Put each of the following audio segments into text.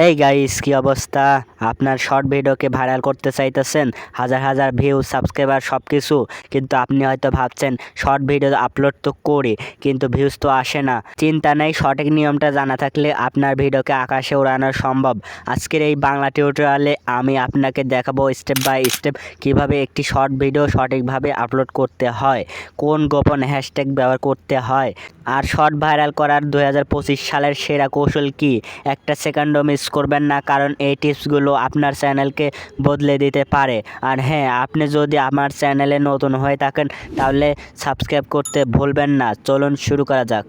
Hey guys কি অবস্থা? আপনার শর্ট ভিডিওকে ভাইরাল করতে চাইতেছেন, হাজার হাজার ভিউ সাবস্ক্রাইবার সব কিছু কিন্তু আপনি হয়তো ভাবছেন শর্ট ভিডিও আপলোড তো করি, কিন্তু ভিউজ তো আসে না। চিন্তা নেই, সঠিক নিয়মটা জানা থাকলে আপনার ভিডিওকে আকাশে ওড়ানো সম্ভব। আজকের এই বাংলা টিউটোরিয়ালে আমি আপনাকে দেখাবো স্টেপ বাই স্টেপ কীভাবে একটি শর্ট ভিডিও সঠিকভাবে আপলোড করতে হয়, কোন গোপন হ্যাশট্যাগ ব্যবহার করতে হয়, আর শর্ট ভাইরাল করার দু হাজার পঁচিশ সালের সেরা কৌশল কি? একটা সেকেন্ডও মিস করবেন না, কারণ এই টিপসগুলো আপনার চ্যানেলকে বদলে দিতে পারে। আর হ্যাঁ আপনি যদি আমার চ্যানেলে নতুন হয়ে থাকেন, তাহলে সাবস্ক্রাইব করতে ভুলবেন না। চলুন শুরু করা যাক।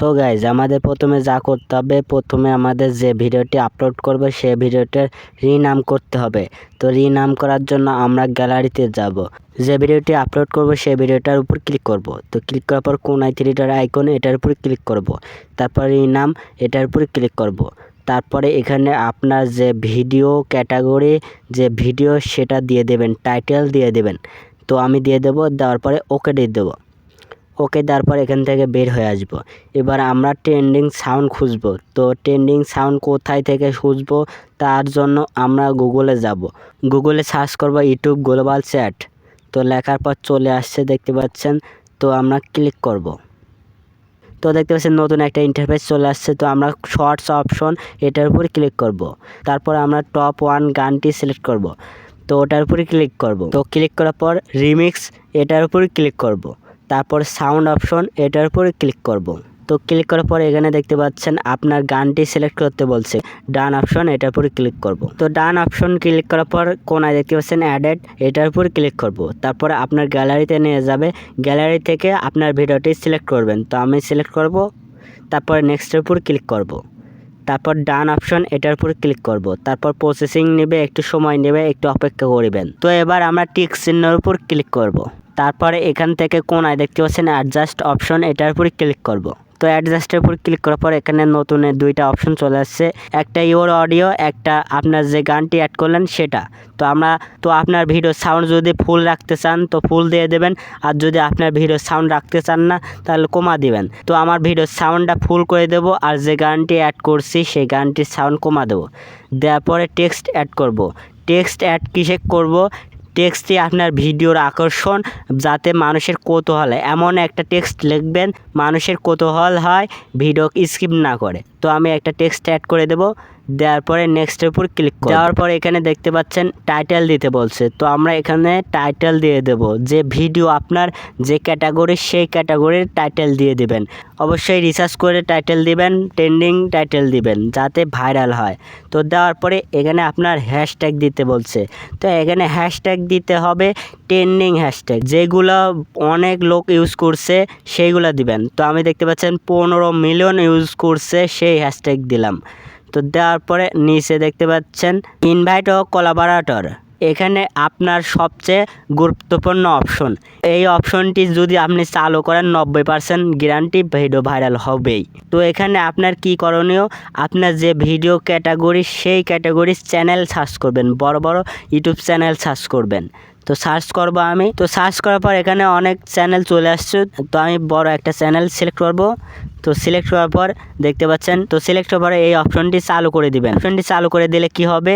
তো গাইজ আমাদের প্রথমে যা করতে হবে, প্রথমে আমাদের যে ভিডিওটি আপলোড করবে সে ভিডিওটার রিনাম করতে হবে। তো রিনাম করার জন্য আমরা গ্যালারিতে যাব। যে ভিডিওটি আপলোড করব, সেই ভিডিওটার উপর ক্লিক করব। তো ক্লিক করার পর কোন আই থ্রিটার আইকনে এটার উপর ক্লিক করব। তারপর রিনাম এটার উপর ক্লিক করব। তারপরে এখানে আপনার যে ভিডিও ক্যাটাগরি, যে ভিডিও সেটা দিয়ে দেবেন, টাইটেল দিয়ে দেবেন। তো আমি দিয়ে দেবো, দেওয়ার পরে ওকে দিয়ে দেবো। ওকে দেওয়ার পর এখান থেকে বের হয়ে আসব। এবার আমরা ট্রেন্ডিং সাউন্ড খুঁজবো। তো ট্রেন্ডিং সাউন্ড কোথায় থেকে খুঁজবো, তার জন্য আমরা গুগলে যাব। গুগলে সার্চ করব ইউটিউব গ্লোবাল চ্যাট। তো লেখার পর চলে আসছে, দেখতে পাচ্ছেন। তো আমরা ক্লিক করব। তো দেখতে পাচ্ছেন নতুন একটা ইন্টারফেস চলে আসছে। তো আমরা শর্টস অপশন এটার উপরে ক্লিক করব। তারপর আমরা টপ ওয়ান গানটি সিলেক্ট করব। তো ওটার উপরে ক্লিক করব। তো ক্লিক করার পর রিমিক্স এটার উপরে ক্লিক করব। তারপর সাউন্ড অপশন এটার উপরে ক্লিক করব। তো ক্লিক করার পর এখানে দেখতে পাচ্ছেন আপনার গানটি সিলেক্ট করতে বলছে। ডান অপশন এটার উপরে ক্লিক করব। তো ডান অপশন ক্লিক করার পর কোনায় দেখতে পাচ্ছেন অ্যাডেড এটার উপরে ক্লিক করব। তারপরে আপনার গ্যালারিতে নিয়ে যাবে। গ্যালারি থেকে আপনার ভিডিওটি সিলেক্ট করবেন। তো আমি সিলেক্ট করব। তারপর নেক্সটের উপর ক্লিক করব। তারপর ডান অপশন এটার উপর ক্লিক করব। তারপর প্রসেসিং নেবে, একটু সময় নেবে, একটু অপেক্ষা করবেন। তো এবার আমরা টিক চিহ্নের উপর ক্লিক করব। তারপরে এখান থেকে কোনায় দেখতে পাচ্ছেন অ্যাডজাস্ট অপশন এটার উপরে ক্লিক করব। তো অ্যাডজাস্টের উপর ক্লিক করার পর এখানে নতুন দুইটা অপশন চলে আসছে। একটা ইওর অডিও একটা আপনার যে গানটি অ্যাড করলেন সেটা। তো আমরা, তো আপনার ভিডিও সাউন্ড যদি ফুল রাখতে চান, তো ফুল দিয়ে দেবেন। আর যদি আপনার ভিডিও সাউন্ড রাখতে চান না, তাহলে কমা দিবেন। তো আমার ভিডিও সাউন্ডটা ফুল করে দেবো, আর যে গানটি অ্যাড করছি, সেই গানটির সাউন্ড কমা দেবো। দেওয়ার পরে টেক্সট অ্যাড করব। টেক্সট অ্যাড কিসে করব? টেক্সটটি আপনার ভিডিওর আকর্ষণ যাতে মানুষের কৌতূহল হয়। এমন একটা টেক্সট লিখবেন, মানুষের কৌতূহল হয়, ভিডিও স্কিপ না করে। তো আমি একটা টেক্সট অ্যাড করে দেবো। দেওয়ার পরে নেক্সটের উপর ক্লিক দেওয়ার পরে এখানে দেখতে পাচ্ছেন টাইটেল দিতে বলছে। তো আমরা এখানে টাইটেল দিয়ে দেব। যে ভিডিও আপনার যে ক্যাটাগরি সেই ক্যাটাগরির টাইটেল দিয়ে দিবেন। অবশ্যই রিসার্চ করে টাইটেল দিবেন ট্রেন্ডিং টাইটেল দিবেন, যাতে ভাইরাল হয়। তো দেওয়ার পরে এখানে আপনার হ্যাশট্যাগ দিতে বলছে। তো এখানে হ্যাশট্যাগ দিতে হবে ট্রেন্ডিং হ্যাশট্যাগ যেগুলো অনেক লোক ইউজ করছে, সেইগুলো দিবেন। তো আমি দেখতে পাচ্ছেন পনেরো মিলিয়ন ইউজ করছে, সেই হ্যাশট্যাগ দিলাম। তো দেওয়ার পরে নিচে দেখতে পাচ্ছেন ইনভাইট ও কোলাবোরেটর এখানে আপনার সবচেয়ে গুরুত্বপূর্ণ অপশন এই অপশনটি যদি আপনি চালু করেন, নব্বই পার্সেন্ট গ্যারান্টি ভিডিও ভাইরাল হবেই। তো এখানে আপনার কি করণীয়? আপনার যে ভিডিও ক্যাটাগরি সেই ক্যাটাগরির চ্যানেল সার্চ করবেন। বড় বড় ইউটিউব চ্যানেল সার্চ করবেন। তো সার্চ করব আমি। তো সার্চ করার পর এখানে অনেক চ্যানেল চলে আসছে। তো আমি বড় একটা চ্যানেল সিলেক্ট করব। তো সিলেক্ট হওয়ার পর দেখতে পাচ্ছেন, তো সিলেক্ট হওয়ার পরে এই অপশনটি চালু করে দিবেন। অপশনটি চালু করে দিলে কি হবে?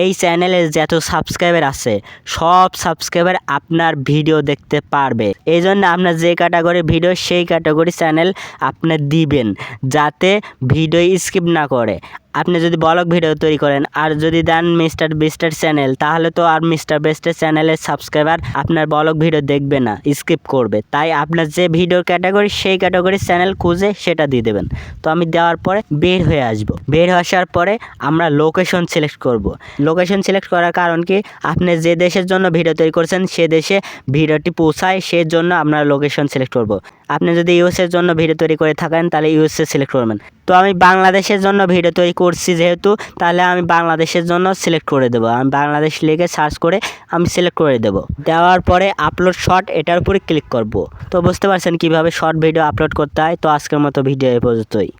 এই চ্যানেলে যত সাবস্ক্রাইবার আছে, সব সাবস্ক্রাইবার আপনার ভিডিও দেখতে পারবে। এই জন্য আপনার যে ক্যাটাগরি ভিডিও সেই ক্যাটাগরি চ্যানেল আপনি দিবেন, যাতে ভিডিও স্কিপ না করে। আপনি যদি ব্লগ ভিডিও তৈরি করেন, আর যদি দেন মিস্টার বেস্টের চ্যানেল তাহলে তো আর মিস্টার বেস্টের চ্যানেলের সাবস্ক্রাইবার আপনার ব্লগ ভিডিও দেখবে না স্কিপ করবে। তাই আপনার যে ভিডিও ক্যাটাগরি সেই ক্যাটাগরির চ্যানেল খুঁজে সেটা দিয়ে দেবেন। তো আমি দেওয়ার পরে বের হয়ে আসব। বের হয়ে আসার পরে আমরা লোকেশন সিলেক্ট করব। লোকেশন সিলেক্ট করার কারণ কি? আপনি যে দেশের জন্য ভিডিও তৈরি করছেন, সে দেশে ভিডিওটি পৌঁছায় সেই জন্য আমরা লোকেশন সিলেক্ট করব। আপনি যদি ইউএসের জন্য ভিডিও তৈরি করে থাকেন, তাহলে ইউএসএ সিলেক্ট করবেন। তো আমি বাংলাদেশের জন্য ভিডিও তৈরি করছি যেহেতু, তাহলে আমি বাংলাদেশের জন্য সিলেক্ট করে দেবো। আমি বাংলাদেশ লিখে সার্চ করে আমি সিলেক্ট করে দেবো। দেওয়ার পরে আপলোড শর্ট এটার উপরে ক্লিক করব। তো বুঝতে পারছেন কীভাবে শর্ট ভিডিও আপলোড করতে হয়? তো আজকের মতো ভিডিও এ পর্যন্তই।